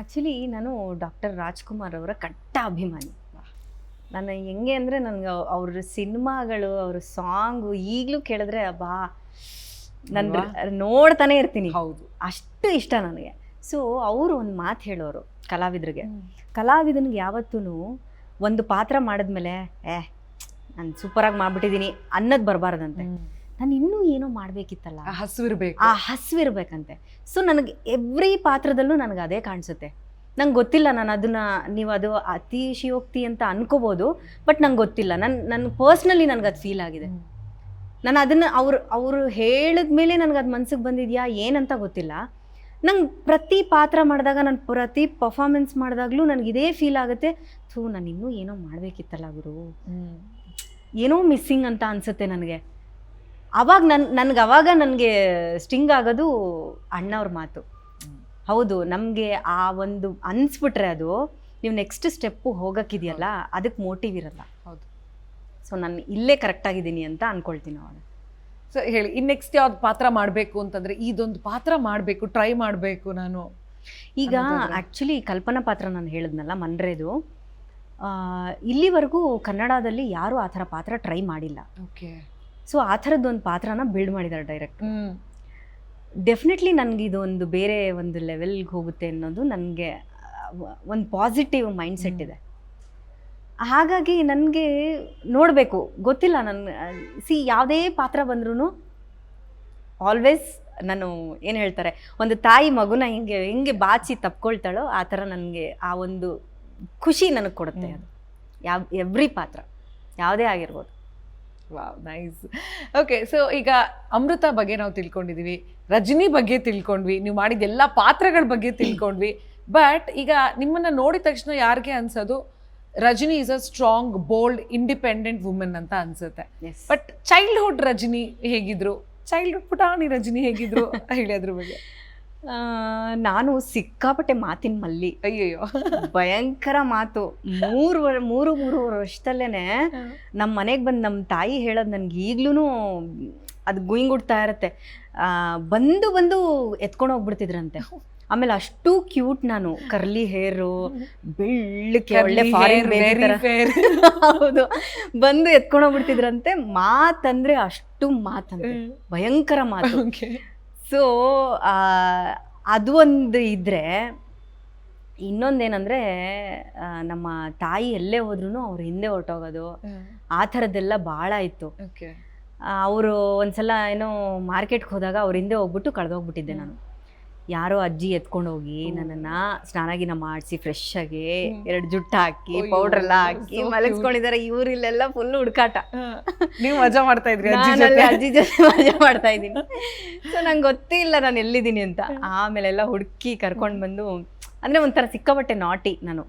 Actually ನಾನು doctor Rajkumar ಅವರ ಕಟ್ಟ ಅಭಿಮಾನಿ. ನಾನು ಹೆಂಗೆ ಅಂದರೆ ನನಗೆ ಅವ್ರ ಸಿನಿಮಾಗಳು ಅವ್ರ ಸಾಂಗು ಈಗಲೂ ಕೇಳಿದ್ರೆ ಬಾ ನಾನು ನೋಡ್ತಾನೆ ಇರ್ತೀನಿ. ಹೌದು. ಅಷ್ಟು ಇಷ್ಟ ನನಗೆ. ಸೊ ಅವರು ಒಂದು ಮಾತು ಹೇಳೋರು ಕಲಾವಿದ್ರಿಗೆ. ಕಲಾವಿದನಿಗೆ ಯಾವತ್ತೂ ಒಂದು ಪಾತ್ರ ಮಾಡಿದ್ಮೇಲೆ ಏ ನಾನು ಸೂಪರಾಗಿ ಮಾಡಿಬಿಟ್ಟಿದ್ದೀನಿ ಅನ್ನೋದು ಬರಬಾರ್ದಂತೆ. ನಾನು ಇನ್ನೂ ಏನೋ ಮಾಡಬೇಕಿತ್ತಲ್ಲ? ಹಸುವಿರ್ಬೇಕು ಆ ಹಸಿವಿರ್ಬೇಕಂತೆ ಸೊ ನನಗೆ ಎವ್ರಿ ಪಾತ್ರದಲ್ಲೂ ನನಗೆ ಅದೇ ಕಾಣಿಸುತ್ತೆ. ನಂಗೆ ಗೊತ್ತಿಲ್ಲ ನಾನು ಅದನ್ನ ನೀವು ಅದು ಅತಿಶಯೋಕ್ತಿ ಅಂತ ಅನ್ಕೋಬೋದು ಬಟ್ ನಂಗೆ ಗೊತ್ತಿಲ್ಲ. ನನ್ನ ನನ್ನ ಪರ್ಸ್ನಲಿ ನನಗೆ ಅದು ಫೀಲ್ ಆಗಿದೆ. ನಾನು ಅದನ್ನು ಅವ್ರು ಅವರು ಹೇಳಿದ ಮೇಲೆ ನನಗೆ ಅದು ಮನ್ಸಿಗೆ ಬಂದಿದೆಯಾ ಏನಂತ ಗೊತ್ತಿಲ್ಲ. ನಂಗೆ ಪ್ರತಿ ಪಾತ್ರ ಮಾಡಿದಾಗ ನಾನು ಪ್ರತಿ ಪರ್ಫಾರ್ಮೆನ್ಸ್ ಮಾಡಿದಾಗಲೂ ನನಗೆ ಇದೇ ಫೀಲ್ ಆಗುತ್ತೆ. ಥೂ ನಾನು ಇನ್ನೂ ಏನೋ ಮಾಡಬೇಕಿತ್ತಲ್ಲ ಗುರು. ಏನೋ ಮಿಸ್ಸಿಂಗ್ ಅಂತ ಅನಿಸುತ್ತೆ ನನಗೆ. ಅವಾಗ ನನ್ ನನಗೆ ಅವಾಗ ನನಗೆ ಸ್ಟಿಂಗ್ ಆಗೋದು ಅಣ್ಣವ್ರ ಮಾತು. ಹೌದು ನಮಗೆ ಆ ಒಂದು ಅನ್ಸ್ಬಿಟ್ರೆ ಅದು ನೀವು ನೆಕ್ಸ್ಟ್ ಸ್ಟೆಪ್ಪು ಹೋಗೋಕ್ಕಿದೆಯಲ್ಲ ಅದಕ್ಕೆ ಮೋಟಿವ್ ಇರಲ್ಲ. ಹೌದು. ಸೊ ನಾನು ಇಲ್ಲೇ ಕರೆಕ್ಟಾಗಿದ್ದೀನಿ ಅಂತ ಅನ್ಕೊಳ್ತೀನಿ ಅವಾಗ ಸೊ ಹೇಳಿ ಇನ್ ನೆಕ್ಸ್ಟ್ ಯಾವ್ದು ಪಾತ್ರ ಮಾಡಬೇಕು ಅಂತಂದರೆ ಇದೊಂದು ಪಾತ್ರ ಮಾಡಬೇಕು ಟ್ರೈ ಮಾಡಬೇಕು ನಾನು. ಈಗ? ಆ್ಯಕ್ಚುಲಿ ಕಲ್ಪನಾ ಪಾತ್ರ ನಾನು ಹೇಳಿದ್ನಲ್ಲ ಮನ್ರೇದು ಇಲ್ಲಿವರೆಗೂ ಕನ್ನಡದಲ್ಲಿ ಯಾರೂ ಆ ಥರ ಪಾತ್ರ ಟ್ರೈ ಮಾಡಿಲ್ಲ. ಓಕೆ ಸೊ ಆ ಥರದ್ದೊಂದು ಪಾತ್ರನ ಬಿಲ್ಡ್ ಮಾಡಿದ್ದಾರೆ ಡೈರೆಕ್ಟ್ ಡೆಫಿನೆಟ್ಲಿ ನನಗೆ ಒಂದು ಬೇರೆ ಒಂದು ಲೆವೆಲ್ಗೆ ಹೋಗುತ್ತೆ ಅನ್ನೋದು ನನಗೆ ಒಂದು ಪಾಸಿಟಿವ್ ಮೈಂಡ್ ಸೆಟ್ ಇದೆ. ಹಾಗಾಗಿ ನನಗೆ ನೋಡಬೇಕು. ಗೊತ್ತಿಲ್ಲ ನನ್ನ ಸಿ ಯಾವುದೇ ಪಾತ್ರ ಬಂದ್ರೂ ಆಲ್ವೇಸ್ ನಾನು ಏನು ಹೇಳ್ತಾರೆ ಒಂದು ತಾಯಿ ಮಗುನ ಹಿಂಗೆ ಹೆಂಗೆ ಬಾಚಿ ತಪ್ಕೊಳ್ತಾಳೋ ಆ ಥರ ನನಗೆ ಆ ಒಂದು ಖುಷಿ ನನಗೆ ಕೊಡುತ್ತೆ. ಅದು. ಯಾವ ಎವ್ರಿ ಪಾತ್ರ. ಯಾವುದೇ ಆಗಿರ್ಬೋದು. ವಾವ್ ನೈಸ್ ಓಕೆ ಸೊ ಈಗ ಅಮೃತ ಬಗ್ಗೆ ನಾವು ತಿಳ್ಕೊಂಡಿದೀವಿ ರಜನಿ ಬಗ್ಗೆ ತಿಳ್ಕೊಂಡ್ವಿ ನೀವು ಮಾಡಿದ ಎಲ್ಲ ಪಾತ್ರಗಳ ಬಗ್ಗೆ ತಿಳ್ಕೊಂಡ್ವಿ ಬಟ್ ಈಗ ನಿಮ್ಮನ್ನ ನೋಡಿದ ತಕ್ಷಣ ಯಾರಿಗೆ ಅನ್ಸೋದು? Rajani is a strong bold independent women ಅಂತ ಅನ್ಸುತ್ತೆ. ಬಟ್ ಚೈಲ್ಡ್ಹುಡ್ ರಜನಿ ಹೇಗಿದ್ರು? ಚೈಲ್ಡ್ಹುಡ್ ಪುಟಾಣಿ ರಜನಿ ಹೇಗಿದ್ರು? ಹೇಳಿ ಅದ್ರ ಬಗ್ಗೆ. ನಾನು ಸಿಕ್ಕಾಪಟ್ಟೆ ಮಾತಿನ ಮಲ್ಲಿ. ಅಯ್ಯಯ್ಯೋ. ಭಯಂಕರ ಮಾತು. ಮೂರು ಮೂರು ಮೂರು ವರ್ಷದಲ್ಲೇ ನಮ್ಮ ಮನೆಗೆ ಬಂದು ನಮ್ಮ ತಾಯಿ ಹೇಳೋದು ನನಗೆ ಈಗ್ಲೂ ಅದು ಗುಯಿಂಗುಡ್ತಾ ಇರುತ್ತೆ. ಆ, ಬಂದು ಬಂದು ಎತ್ಕೊಂಡು ಹೋಗ್ಬಿಡ್ತಿದ್ರಂತೆ. ಆಮೇಲೆ ಅಷ್ಟು ಕ್ಯೂಟ್ ನಾನು. ಕರ್ಲಿ ಹೇರು ಬೆಳ್ಳಕ್ಕೆ ಒಳ್ಳೆ ಹೌದು. ಬಂದು ಎತ್ಕೊಂಡು ಹೋಗ್ಬಿಡ್ತಿದ್ರಂತೆ. ಮಾತಂದ್ರೆ ಅಷ್ಟು ಮಾತಂತೆ. ಭಯಂಕರ ಮಾತು. ಸೊ ಅದು ಒಂದು ಇದ್ದರೆ ಇನ್ನೊಂದೇನಂದ್ರೆ ನಮ್ಮ ತಾಯಿ ಎಲ್ಲೇ ಹೋದ್ರೂ ಅವ್ರ ಹಿಂದೆ ಹೊರಟೋಗೋದು. ಆ ಥರದ್ದೆಲ್ಲ ಭಾಳ ಇತ್ತು. ಅವರು ಒಂದ್ಸಲ ಏನೋ ಮಾರ್ಕೆಟ್ಗೆ ಹೋದಾಗ ಅವ್ರ ಹಿಂದೆ ಹೋಗ್ಬಿಟ್ಟು ಕಳೆದೋಗ್ಬಿಟ್ಟಿದ್ದೆ ನಾನು. ಯಾರೋ ಅಜ್ಜಿ ಎತ್ಕೊಂಡು ಹೋಗಿ ನನ್ನನ್ನ ಸ್ನಾನ ಸ್ನಾನಗಿನ ಮಾಡಿಸಿ ಫ್ರೆಶ್ ಆಗಿ. ಎರಡು ಜುಟ್ಟು ಹಾಕಿ ಪೌಡರ್ ಎಲ್ಲ ಹಾಕಿ. ಮಲಗಿಸ್ಕೊಂಡಿದ್ದಾರೆ. ಇವ್ರಿಲ್ಲೆಲ್ಲ ಫುಲ್ ಹುಡುಕಾಟ. ನೀವು ಮಜಾ ಮಾಡ್ತಾ ಇದ್ರಿ ಅಜ್ಜಿ ನಾನು ಜೊತೆ? ಅಜ್ಜಿ ಜೊತೆ ಮಜಾ ಮಾಡ್ತಾ ಇದ್ದೀನಿ. ಸೊ ನಂಗೆ ಗೊತ್ತಿಲ್ಲ ನಾನು ಎಲ್ಲಿದ್ದೀನಿ ಅಂತ. ಆಮೇಲೆಲ್ಲ ಹುಡುಕಿ ಕರ್ಕೊಂಡು ಬಂದು ಅಂದ್ರೆ ಒಂಥರ ಸಿಕ್ಕಾಪಟ್ಟೆ ನಾಟಿ ನಾನು.